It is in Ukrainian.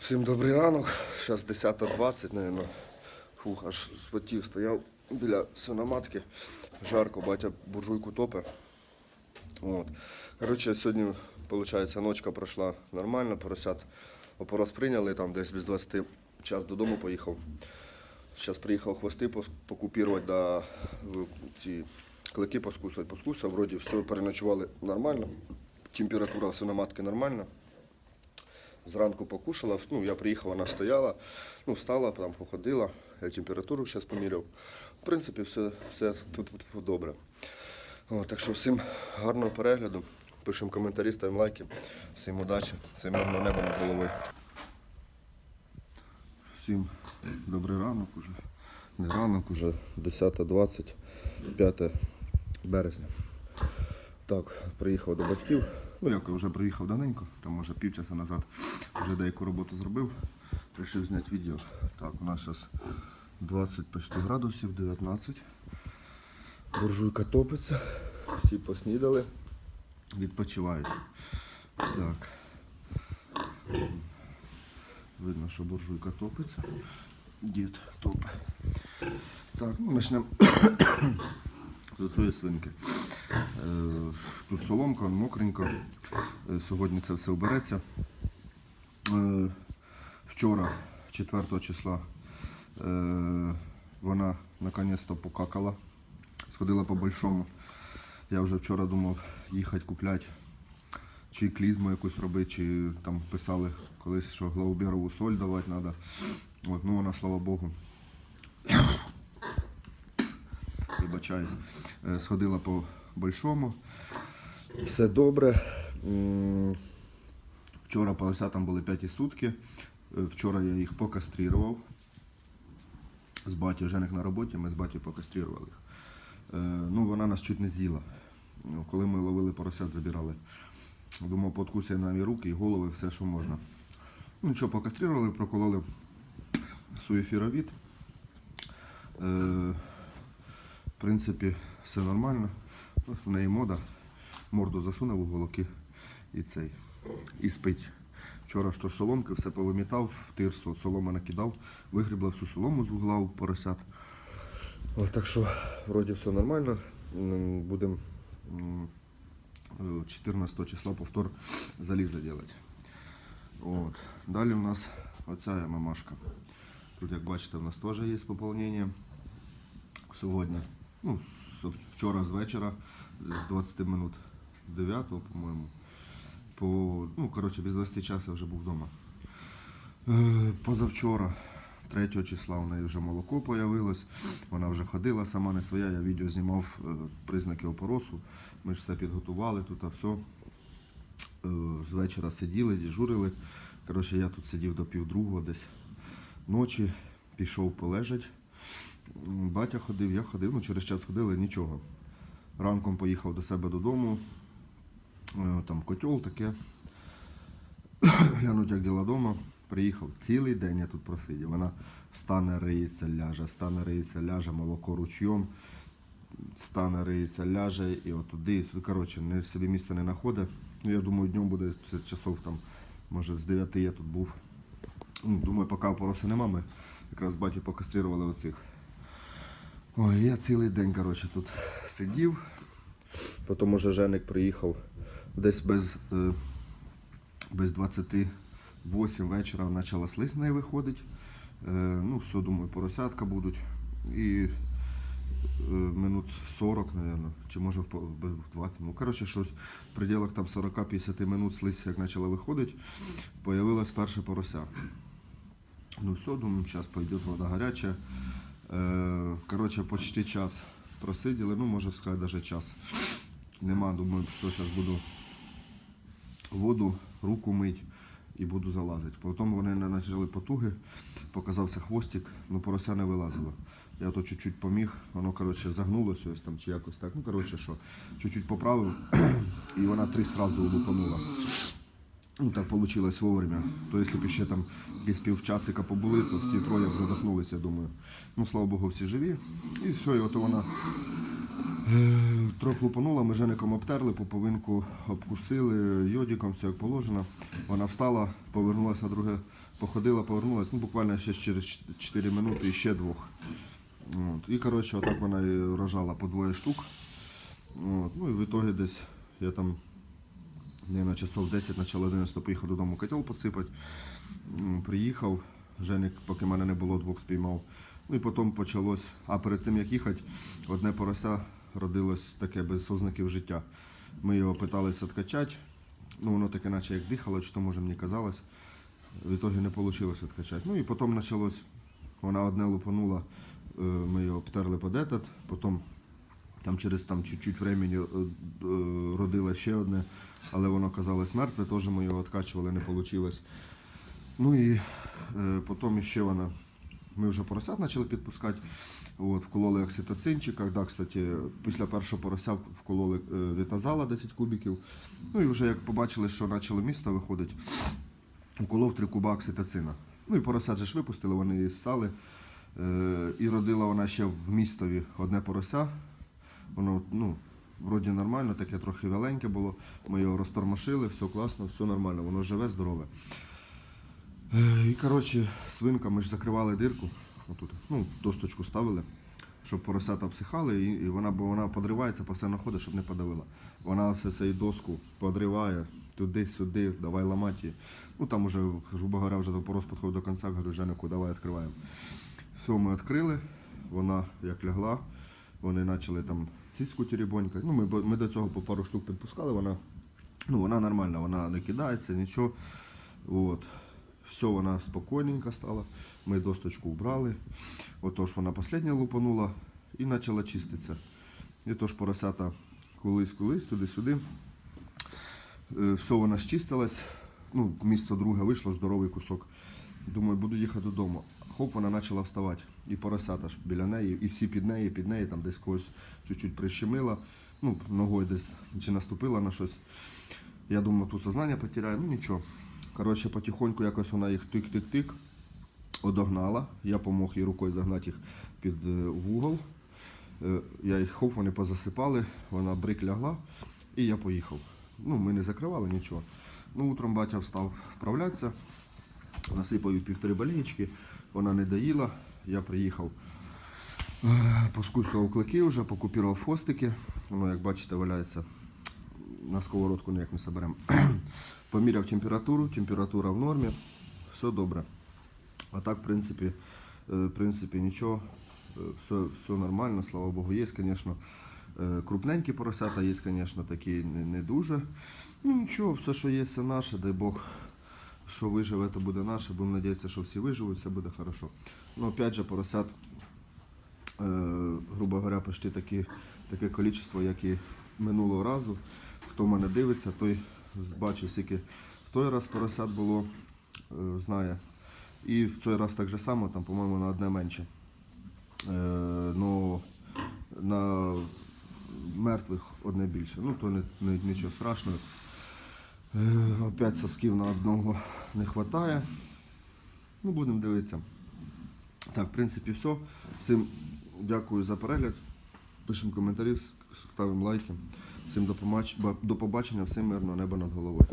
Всім добрий ранок. Зараз 10.20, мабуть. Фух, аж спотів стояв біля свиноматки. Жарко, батя буржуйку топе. От. Коротше, сьогодні, виходить, ночка пройшла нормально, поросят опорос прийняли, там десь без 20 час додому поїхав. Зараз приїхав хвости покупірувати, да, ці клики поскусувати, поскусав. Вроді все переночували нормально. Температура свиноматки нормальна. Зранку покушала, ну, я приїхав, вона стояла, ну, встала, там походила, я температуру зараз поміряв. В принципі, все, все добре. О, так що всім гарного перегляду. Пишемо коментарі, ставимо лайки. Всім удачі, всім мирного неба над головою. Всім добрий ранок уже. Не ранок, уже 10.20, 5 березня. Так, приїхав до батьків. Ну, як я вже приїхав давненько, там може півчаса назад вже деяку роботу зробив. Рішив зняти відео. Так, у нас зараз 20 почти градусів, 19. Буржуйка топиться, всі поснідали, відпочивають. Так. Видно, що буржуйка топиться. Дід топить. Так, ну почнемо. Тут свої свинки. Е, Тут соломка, мокренько. Е, Сьогодні це все вбереться. Е, Вчора, 4 числа, вона наконець-то покакала. Сходила по большому. Я вже вчора думав їхати купляти чи клізму якусь робити, чи там писали колись, що глауберову соль давати треба. От, ну вона, слава Богу, вибачаюсь, сходила по большому. Все добре. Вчора полося там були 5 сутки. Е, Вчора я їх покастрував. З батьком Жених на роботі, ми з батьком покастрували їх. Е, Ну, вона нас чуть не з'їла. Ну, Коли ми ловили поросят, забирали. Думав, подкусить нам і руки, і голови, все, що можна. Ну, нічого, покастрували, прокололи суєфіровід. Е, в принципі, все нормально. В неї мода. Морду засунув у голоки і цей. І спить. Вчора що ж соломки все повимітав, тирсу соломи накидав, вигрібла всю солому з вугла у поросят. Ось, так що вроді все нормально. Будемо 14 числа повтор заліза робити. От. Далі у нас оця мамашка. Тут, як бачите, у нас теж є поповнення сьогодні. Ну, вчора з вечора, з 20 минут 9, по-моєму. По, ну, коротше, без 20 часу я вже був вдома. Е, Позавчора, 3 числа, у неї вже молоко появилось. Вона вже ходила, сама не своя. Я відео знімав е, признаки опоросу. Ми ж все підготували тут, а все. З вечора сиділи, дежурили. Коротше, я тут сидів до півдругого десь ночі, пішов полежать. Батя ходив, я ходив, ну через час ходили, нічого. Ранком поїхав до себе додому, е, там котел таке. Глянуть, як діла вдома. Приїхав цілий день я тут просидів. Вона встане, риється, ляже, встане, риється, ляже, молоко ручйом, стане, риється, ляже і отуди. Коротше, не собі місця не знаходить. Ну, я думаю, днем буде це часов там, може з 9 я тут був. Ну, Думаю, поки пороси нема, ми якраз батьком покастрували оцих. Ой, я цілий день коротше, тут сидів. Потім уже Женик приїхав десь без, е, без 28 вечора почала слизь в неї виходить. Е, ну, все, думаю, поросятка будуть. І е, минут 40, наверное, чи може в 20. Ну, коротше, щось в пределах там 40-50 минут слизь, як почала виходити, появилась перша порося. Ну все, думаю, сейчас пойдет вода горячая. Э, Короче, почти час просиділи, ну, може сказати, даже час. Нема, думаю, що зараз буду воду, руку мить і буду залазити. Потім вони почали потуги, показався хвостик, ну порося не вилазило. Я то чуть-чуть поміг, воно коротше, загнулося ось там чи якось так. Ну, коротше, що, чуть-чуть поправив, і вона три сразу лупанула. Ну, так вийшло вовремя. То якщо б ще там якісь півчасика побули, то всі троє б задохнулися, думаю. Ну, слава Богу, всі живі. І все, і от вона трохи лупанула, ми жеником обтерли, поповинку обкусили, йодиком, все як положено. Вона встала, повернулася друге, походила, повернулася, ну буквально ще через 4 минути і ще двох. От. І коротше, отак вона і рожала по двоє штук. От. Ну і в ітогі десь я там не на часов 10, начало 11 поїхав додому котел посипати. Приїхав, Женик, поки мене не було, двох спіймав. Ну і потім почалось. А перед тим як їхати, одне порося родилось таке без ознаків життя. Ми його питалися відкачати. Ну, воно таке, наче як дихало, чи то може мені казалось. В ітогі не вийшло відкачати. Ну і потім почалось, вона одне лупанула, е, ми його обтерли под этот, потім там через там чуть-чуть времени е, е, родила ще одне, але воно казалось мертве, теж ми його відкачували, не вийшло. Ну і е, потім ще вона. Ми вже поросят почали підпускати. От, вкололи окситоцинчика. Да, кстати, після першого порося вкололи е, вітазала 10 кубиків. Ну і вже як побачили, що почало місто виходить, вколов 3 куба окситоцина. Ну і поросят же ж випустили, вони її ссали. Е, і родила вона ще в містові одне порося. Воно, ну, вроді нормально, таке трохи вяленьке було. Ми його розтормошили, все класно, все нормально, воно живе, здорове. Е, І коротше, свинка, ми ж закривали дирку, отут, ну, досточку ставили, щоб поросята обсихали, і, і вона, бо вона подривається, постійно ходить, щоб не подавила. Вона все цю доску подриває туди-сюди, давай ламати її. Ну там уже, грубо говоря, вже порос підходив до кінця, говорю, Женику, давай відкриваємо. Все, ми відкрили, вона як лягла, вони почали там цицьку теребонька. Ну, ми, ми до цього по пару штук підпускали, вона, ну, вона нормальна, вона не кидається, нічого. От. Все, вона спокійненько стала. Ми досточку убрали. Отож вона последня лупанула і почала чиститися. І тож поросята колись-колись, туди-сюди. Е, Все, вона щистилась. Ну, місто друге вийшло, здоровий кусок. Думаю, буду їхати додому. Хоп, вона почала вставати. І поросята ж біля неї, і всі під неї, під неї, там десь когось чуть-чуть прищемила. Ну, ногою десь чи наступила на щось. Я думаю, тут сознання потеряю, ну нічого. Коротше, потихоньку якось вона їх тик-тик-тик одогнала. Я помог їй рукою загнати їх під е, вугол. Е, Я їх хоп, вони позасипали, вона брик лягла і я поїхав. Ну, ми не закривали нічого. Ну, утром батя встав вправлятися, насипав півтори болієчки, вона не доїла, я приїхав. Е, Поскусував клики вже, покупірував хвостики. Воно, як бачите, валяється на сковородку ніяк не соберемо. Поміряв температуру, температура в нормі, все добре. А так, в принципі, е, в принципі нічого, е, все, все нормально, слава Богу. Є, звісно, крупненькі поросята, є, звісно, такі не дуже. Ну нічого, все, що є, це наше, дай Бог, що виживе, то буде наше. Будемо сподіватися, що всі виживуть, все буде хорошо. Ну, опять же, поросят, е, грубо говоря, почти такі, таке кількість, як і минулого разу. Хто мене дивиться, той бачив, скільки в той раз поросят було, е, знає. І в цей раз так же само, там, по-моєму, на одне менше. Е, ну, на мертвих одне більше. Ну, то не, не, нічого страшного. Е, опять сосків на одного не вистачає. Ну, будемо дивитися. Так, в принципі, все. Всім дякую за перегляд. Пишемо коментарі, ставимо лайки. Всім до побачення, всім мирного неба над головою.